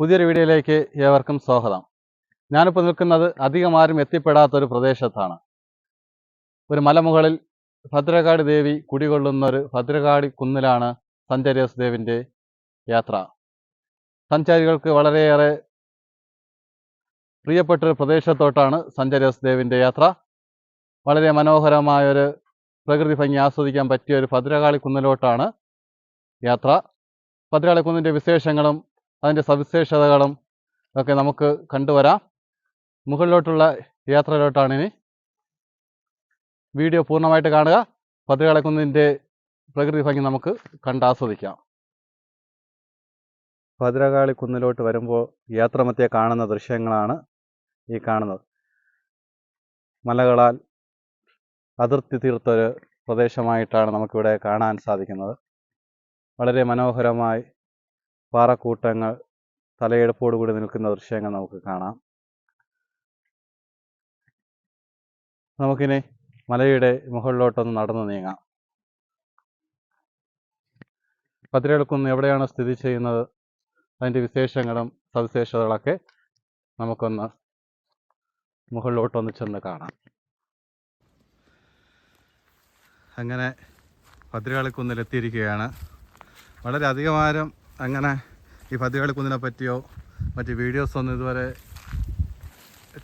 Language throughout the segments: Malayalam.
പുതിയൊരു വീഡിയോയിലേക്ക് ഏവർക്കും സ്വാഗതം. ഞാനിപ്പോൾ നിൽക്കുന്നത് അധികം ആരും എത്തിപ്പെടാത്തൊരു പ്രദേശത്താണ്. ഒരു മലമുകളിൽ ഭദ്രകാളി ദേവി കുടികൊള്ളുന്ന ഒരു കുന്നിലാണ് സഞ്ചാരിയസ് ദേവിന്റെ യാത്ര. സഞ്ചാരികൾക്ക് വളരെയേറെ പ്രിയപ്പെട്ടൊരു പ്രദേശത്തോട്ടാണ് സഞ്ചാരിയസ് ദേവിന്റെ യാത്ര. വളരെ മനോഹരമായൊരു പ്രകൃതി ഭംഗി ആസ്വദിക്കാൻ പറ്റിയ ഒരു ഭദ്രകാളി കുന്നിലോട്ടാണ് യാത്ര. ഭദ്രകാളി കുന്നിന്റെ വിശേഷങ്ങളും അതിന്റെ സവിശേഷതകളും ഒക്കെ നമുക്ക് കണ്ടുവരാം. മുകളിലോട്ടുള്ള യാത്രയിലോട്ടാണ് ഇനി വീഡിയോ പൂർണമായിട്ട് കാണുക. ഭദ്രകാളിക്കുന്നിന്റെ പ്രകൃതി ഭംഗി നമുക്ക് കണ്ടാസ്വദിക്കാം ഭദ്രകാളി കുന്നിലോട്ട് വരുമ്പോൾ യാത്രമധ്യേ കാണുന്ന ദൃശ്യങ്ങളാണ് ഈ കാണുന്നത്. മലകളാൽ അതിർത്തി തീർത്തൊരു പ്രദേശമായിട്ടാണ് നമുക്കിവിടെ കാണാൻ സാധിക്കുന്നത്. വളരെ മനോഹരമായി പാറക്കൂട്ടങ്ങൾ തലയെടുപ്പോടുകൂടി നിൽക്കുന്ന ദൃശ്യങ്ങൾ നമുക്ക് കാണാം. നമുക്കിനി മലയുടെ മുകളിലോട്ടൊന്ന് നടന്നു നീങ്ങാം. ഭദ്രകുന്ന് എവിടെയാണ് സ്ഥിതി ചെയ്യുന്നത്? അതിന്റെ വിശേഷങ്ങളും സവിശേഷതകളൊക്കെ നമുക്കൊന്ന് മുകളിലോട്ടൊന്ന് ചെന്ന് കാണാം. അങ്ങനെ പതിരാളിക്കുന്നിലെത്തിയിരിക്കുകയാണ് വളരെ അധികമാരും അങ്ങനെ ഈ ഭദ്രകാളിക്കുന്നിനെ പറ്റിയോ മറ്റ് വീഡിയോസ് ഒന്നും ഇതുവരെ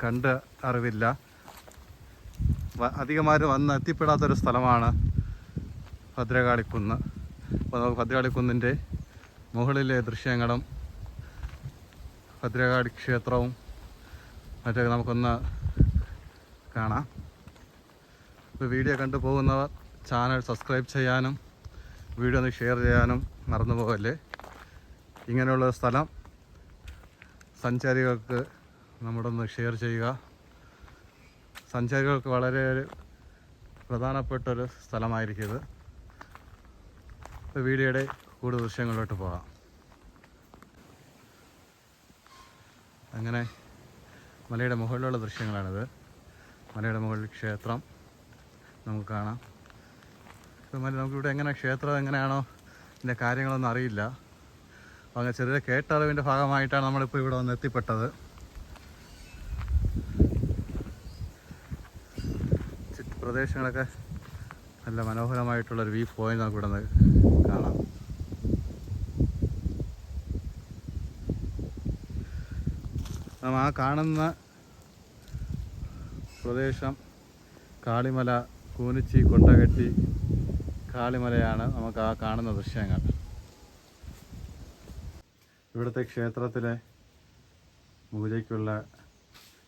കണ്ട് അറിവില്ല. അധികമാരും വന്ന് എത്തിപ്പെടാത്തൊരു സ്ഥലമാണ് ഭദ്രകാളിക്കുന്ന്. അപ്പോൾ നമുക്ക് ഭദ്രകാളിക്കുന്നിന്റെ മുകളിലെ ദൃശ്യങ്ങളും ഭദ്രകാളി ക്ഷേത്രവും മറ്റൊക്കെ നമുക്കൊന്ന് കാണാം. ഇപ്പോൾ വീഡിയോ കണ്ടു പോകുന്നവർ ചാനൽ സബ്സ്ക്രൈബ് ചെയ്യാനും വീഡിയോ ഒന്ന് ഷെയർ ചെയ്യാനും മറന്നു പോകല്ലേ? ഇങ്ങനെയുള്ള സ്ഥലം സഞ്ചാരികൾക്ക് നമ്മുടെ ഒന്ന് ഷെയർ ചെയ്യുക. സഞ്ചാരികൾക്ക് വളരെ ഒരു പ്രധാനപ്പെട്ട ഒരു സ്ഥലമായിരിക്കും ഇത്. വീഡിയോയുടെ കൂടുതൽ ദൃശ്യങ്ങളിലോട്ട് പോകാം. അങ്ങനെ മലയുടെ മുകളിലുള്ള ദൃശ്യങ്ങളാണിത്. മലയുടെ മുകളിൽ ക്ഷേത്രം നമുക്ക് കാണാം. നമുക്കിവിടെ എങ്ങനെ ക്ഷേത്രം എങ്ങനെയാണോ ഇതിന്റെ കാര്യങ്ങളൊന്നും അറിയില്ല. അങ്ങനെ ചെറിയ കേട്ടറിവിന്റെ ഭാഗമായിട്ടാണ് നമ്മളിപ്പോൾ ഇവിടെ വന്ന് എത്തിപ്പെട്ടത്. പ്രദേശങ്ങളൊക്കെ നല്ല മനോഹരമായിട്ടുള്ളൊരു വ്യൂ പോയിന്റ് നമുക്ക് ഇവിടെ കാണാം നാം ആ കാണുന്ന പ്രദേശം കാളിമല കൂനിച്ചി കൊണ്ടകെട്ടി കാളിമലയാണ് നമുക്ക് ആ കാണുന്ന ദൃശ്യങ്ങൾ. ഇവിടുത്തെ ക്ഷേത്രത്തിലെ പൂജയ്ക്കുള്ള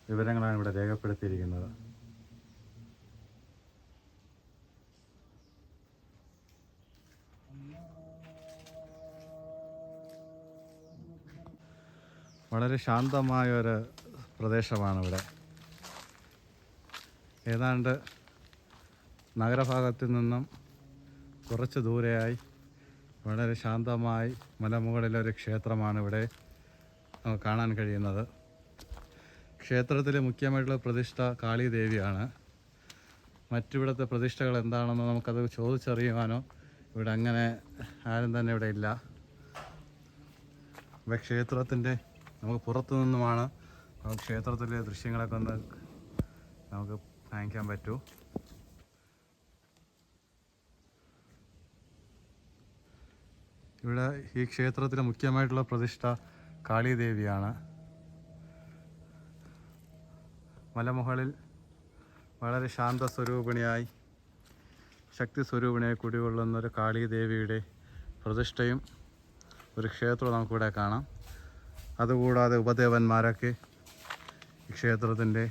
വിവരങ്ങളാണ് ഇവിടെ രേഖപ്പെടുത്തിയിരിക്കുന്നത്. വളരെ ശാന്തമായ ഒരു പ്രദേശമാണ് ഇവിടെ ഏതാണ്ട് നഗരഭാഗത്തു നിന്നും കുറച്ച് ദൂരെയായി വളരെ ശാന്തമായി മലമുകളിലൊരു ക്ഷേത്രമാണ് ഇവിടെ കാണാൻ കഴിയുന്നത്. ക്ഷേത്രത്തിലെ മുഖ്യമായിട്ടുള്ള പ്രതിഷ്ഠ കാളി ദേവിയാണ് മറ്റിവിടുത്തെ പ്രതിഷ്ഠകൾ എന്താണെന്ന് നമുക്കത് ചോദിച്ചറിയുവാനോ ഇവിടെ അങ്ങനെ ആരും തന്നെ ഇവിടെ ഇല്ല. ഇവിടെ ക്ഷേത്രത്തിന്റെ നമുക്ക് പുറത്തു നിന്നുമാണ് ക്ഷേത്രത്തിലെ ദൃശ്യങ്ങളൊക്കെ ഒന്ന് നമുക്ക് കാണിക്കാൻ പറ്റൂ. ഇവിടെ ഈ ക്ഷേത്രത്തിലെ മുഖ്യമായിട്ടുള്ള പ്രതിഷ്ഠ കാളിദേവിയാണ്. മലമുകളിൽ വളരെ ശാന്ത സ്വരൂപിണിയായി ശക്തി സ്വരൂപിണിയായി കുടികൊള്ളുന്ന ഒരു കാളിദേവിയുടെ പ്രതിഷ്ഠയും ഒരു ക്ഷേത്രവും നമുക്കിവിടെ കാണാം. അതുകൂടാതെ ഉപദേവന്മാരൊക്കെ ഈ ക്ഷേത്രത്തിന്റെ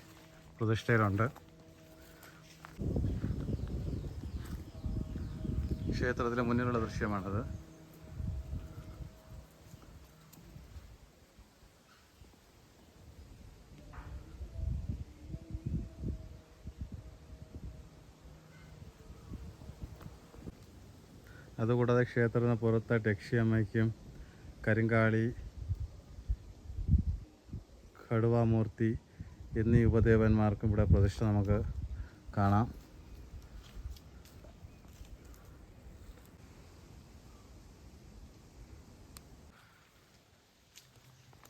പ്രതിഷ്ഠയിലുണ്ട്. ക്ഷേത്രത്തിലെ മുന്നിലുള്ള ദൃശ്യമാണത്. അതുകൂടാതെ ക്ഷേത്രത്തിന് പുറത്ത് യക്ഷിയമ്മയ്ക്കും കരിങ്കാളി കടുവാമൂർത്തി എന്നീ ഉപദേവന്മാർക്കും ഇവിടെ പ്രതിഷ്ഠ നമുക്ക് കാണാം.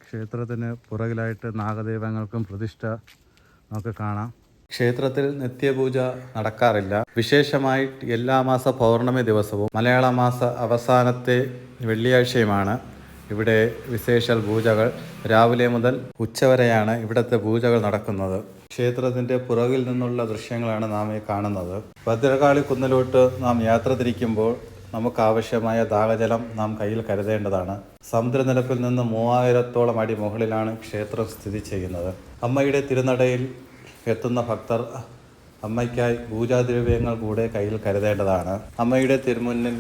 ക്ഷേത്രത്തിന് പുറകിലായിട്ട് നാഗദേവങ്ങൾക്കും പ്രതിഷ്ഠ നമുക്ക് കാണാം. ക്ഷേത്രത്തിൽ നിത്യപൂജ നടക്കാറില്ല. വിശേഷമായി എല്ലാ മാസ പൗർണമി ദിവസവും മലയാള മാസ അവസാനത്തെ വെള്ളിയാഴ്ചയുമാണ് ഇവിടെ വിശേഷൽ പൂജകൾ. രാവിലെ മുതൽ ഉച്ചവരെയാണ് ഇവിടുത്തെ പൂജകൾ നടക്കുന്നത്. ക്ഷേത്രത്തിന്റെ പുറകിൽ നിന്നുള്ള ദൃശ്യങ്ങളാണ് നാം ഈ കാണുന്നത്. ഭദ്രകാളി കുന്നിലോട്ട് നാം യാത്ര തിരിക്കുമ്പോൾ നമുക്ക് ആവശ്യമായ ദാഹജലം നാം കയ്യിൽ കരുതേണ്ടതാണ്. സമുദ്രനിരപ്പിൽ നിന്ന് മൂവായിരത്തോളം അടി മുകളിലാണ് ക്ഷേത്രം സ്ഥിതി ചെയ്യുന്നത്. അമ്മയുടെ തിരുനടയിൽ എത്തുന്ന ഭക്തർ അമ്മയ്ക്കായി പൂജാദ്രവ്യങ്ങൾ കൂടെ കയ്യിൽ കരുതേണ്ടതാണ്. അമ്മയുടെ തിരുമുന്നിൽ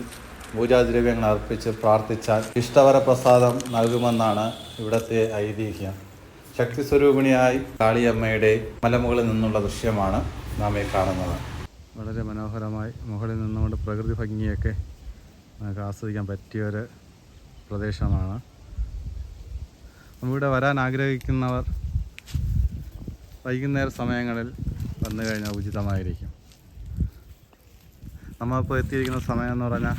പൂജാദ്രവ്യങ്ങൾ അർപ്പിച്ച് പ്രാർത്ഥിച്ചാൽ ഇഷ്ടവര പ്രസാദം നൽകുമെന്നാണ് ഇവിടത്തെ ഐതിഹ്യം. ശക്തി സ്വരൂപിണിയായി കാളിയമ്മയുടെ മലമുകളിൽ നിന്നുള്ള ദൃശ്യമാണ് നാം ഈ കാണുന്നത്. വളരെ മനോഹരമായി മുകളിൽ നിന്നുകൊണ്ട് പ്രകൃതി ഭംഗിയൊക്കെ നമുക്ക് ആസ്വദിക്കാൻ പറ്റിയ ഒരു പ്രദേശമാണ്. ഇവിടെ വരാൻ ആഗ്രഹിക്കുന്നവർ വൈകുന്നേര സമയങ്ങളിൽ വന്നു കഴിഞ്ഞാൽ ഉചിതമായിരിക്കും. നമ്മളിപ്പോൾ എത്തിയിരിക്കുന്ന സമയം എന്ന് പറഞ്ഞാൽ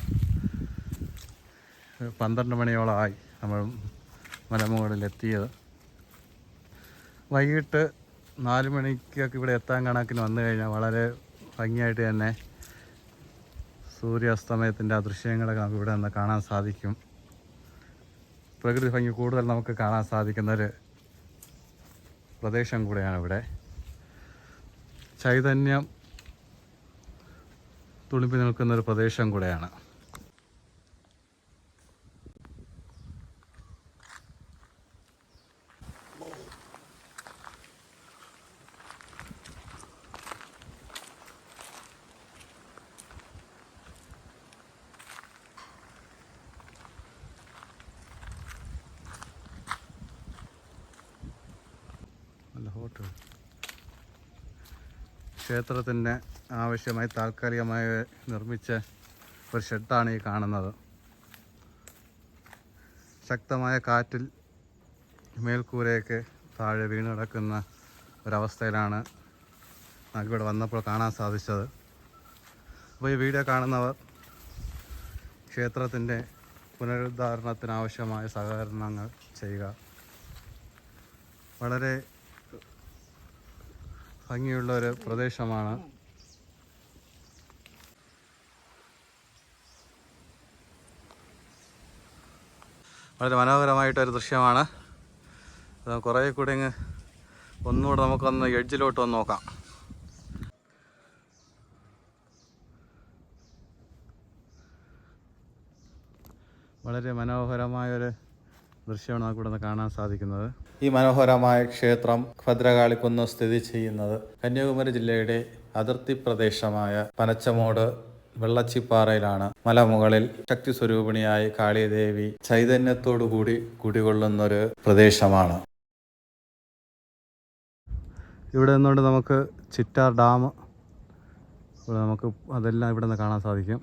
പന്ത്രണ്ട് മണിയോളമായി നമ്മൾ മലമുകളിൽ എത്തിയത്. വൈകിട്ട് നാല് മണിക്കൊക്കെ ഇവിടെ എത്താൻ കണക്കിന് വന്നു കഴിഞ്ഞാൽ വളരെ ഭംഗിയായിട്ട് തന്നെ സൂര്യാസ്തമയത്തിന്റെ ആ ദൃശ്യങ്ങളൊക്കെ നമുക്ക് ഇവിടെ നിന്ന് കാണാൻ സാധിക്കും. പ്രകൃതി ഭംഗി കൂടുതൽ നമുക്ക് കാണാൻ സാധിക്കുന്നൊരു പ്രദേശം കൂടെയാണ് ഇവിടെ. ചൈതന്യം തുളുമ്പി നിൽക്കുന്ന ഒരു പ്രദേശം കൂടെയാണ്. നല്ല ക്ഷേത്രത്തിന് ആവശ്യമായി താൽക്കാലികമായി നിർമ്മിച്ച ഒരു ഷെഡാണ് ഈ കാണുന്നത്. ശക്തമായ കാറ്റിൽ മേൽക്കൂരയൊക്കെ താഴെ വീണ് കിടക്കുന്ന ഒരവസ്ഥയിലാണ് നമുക്കിവിടെ വന്നപ്പോൾ കാണാൻ സാധിച്ചത്. അപ്പോൾ ഈ വീഡിയോ കാണുന്നവർ ക്ഷേത്രത്തിന്റെ പുനരുദ്ധാരണത്തിനാവശ്യമായ സഹകരണങ്ങൾ ചെയ്യുക. വളരെ ഭംഗിയുള്ള ഒരു പ്രദേശമാണ്. വളരെ മനോഹരമായിട്ടൊരു ദൃശ്യമാണ്. അത് കുറേ കൂടി അങ്ങ് ഒന്നുകൂടെ നമുക്കൊന്ന് എഡ്ജിലോട്ട് ഒന്ന് നോക്കാം. വളരെ മനോഹരമായൊരു ദൃശ്യമാണ് നമുക്കിവിടെ നിന്ന് കാണാൻ സാധിക്കുന്നത്. ഈ മനോഹരമായ ക്ഷേത്രം ഭദ്രകാളിക്കുന്ന് സ്ഥിതി ചെയ്യുന്നത് കന്യാകുമാരി ജില്ലയുടെ അതിർത്തി പ്രദേശമായ പനച്ചമോട് വെള്ളച്ചിപ്പാറയിലാണ്. മലമുകളിൽ ശക്തി സ്വരൂപിണിയായി കാളിദേവി ചൈതന്യത്തോടുകൂടി കുടികൊള്ളുന്നൊരു പ്രദേശമാണ്. ഇവിടെ നിന്നുകൊണ്ട് നമുക്ക് ചിറ്റാർ ഡാം ഇവിടെ നമുക്ക് അതെല്ലാം ഇവിടെ നിന്ന് കാണാൻ സാധിക്കും.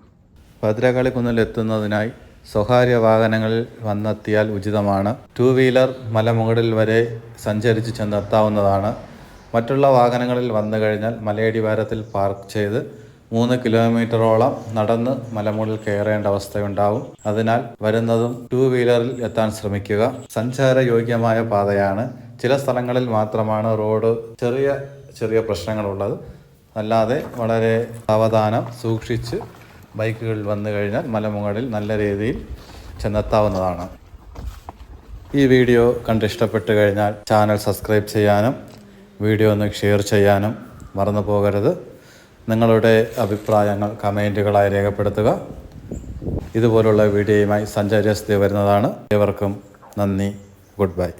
ഭദ്രകാളി എത്തുന്നതിനായി സ്വകാര്യ വാഹനങ്ങൾ വന്നെത്തിയാൽ ഉചിതമാണ്. ടൂ വീലർ മലമുകളിൽ വരെ സഞ്ചരിച്ച് ചെന്നെത്താവുന്നതാണ്. മറ്റുള്ള വാഹനങ്ങളിൽ വന്നു കഴിഞ്ഞാൽ മലയടിവാരത്തിൽ പാർക്ക് ചെയ്ത് മൂന്ന് കിലോമീറ്ററോളം നടന്ന് മലമുകളിൽ കയറേണ്ട അവസ്ഥയുണ്ടാവും. അതിനാൽ വരുന്നതും ടൂ വീലറിൽ എത്താൻ ശ്രമിക്കുക. സഞ്ചാരയോഗ്യമായ പാതയാണ്. ചില സ്ഥലങ്ങളിൽ മാത്രമാണ് റോഡ് ചെറിയ ചെറിയ പ്രശ്നങ്ങളുള്ളത്. അല്ലാതെ വളരെ സാവധാനം സൂക്ഷിച്ച് ബൈക്കുകളിൽ വന്നു കഴിഞ്ഞാൽ മലമുകളിൽ നല്ല രീതിയിൽ ചെന്നെത്താവുന്നതാണ്. ഈ വീഡിയോ കണ്ട് ഇഷ്ടപ്പെട്ട് കഴിഞ്ഞാൽ ചാനൽ സബ്സ്ക്രൈബ് ചെയ്യാനും വീഡിയോ ഒന്ന് ഷെയർ ചെയ്യാനും മറന്നു പോകരുത്. നിങ്ങളുടെ അഭിപ്രായങ്ങൾ കമന്റുകളായി രേഖപ്പെടുത്തുക. ഇതുപോലുള്ള വീഡിയോയുമായി സഞ്ചാരി വരുന്നതാണ്. ഏവർക്കും നന്ദി. Good bye.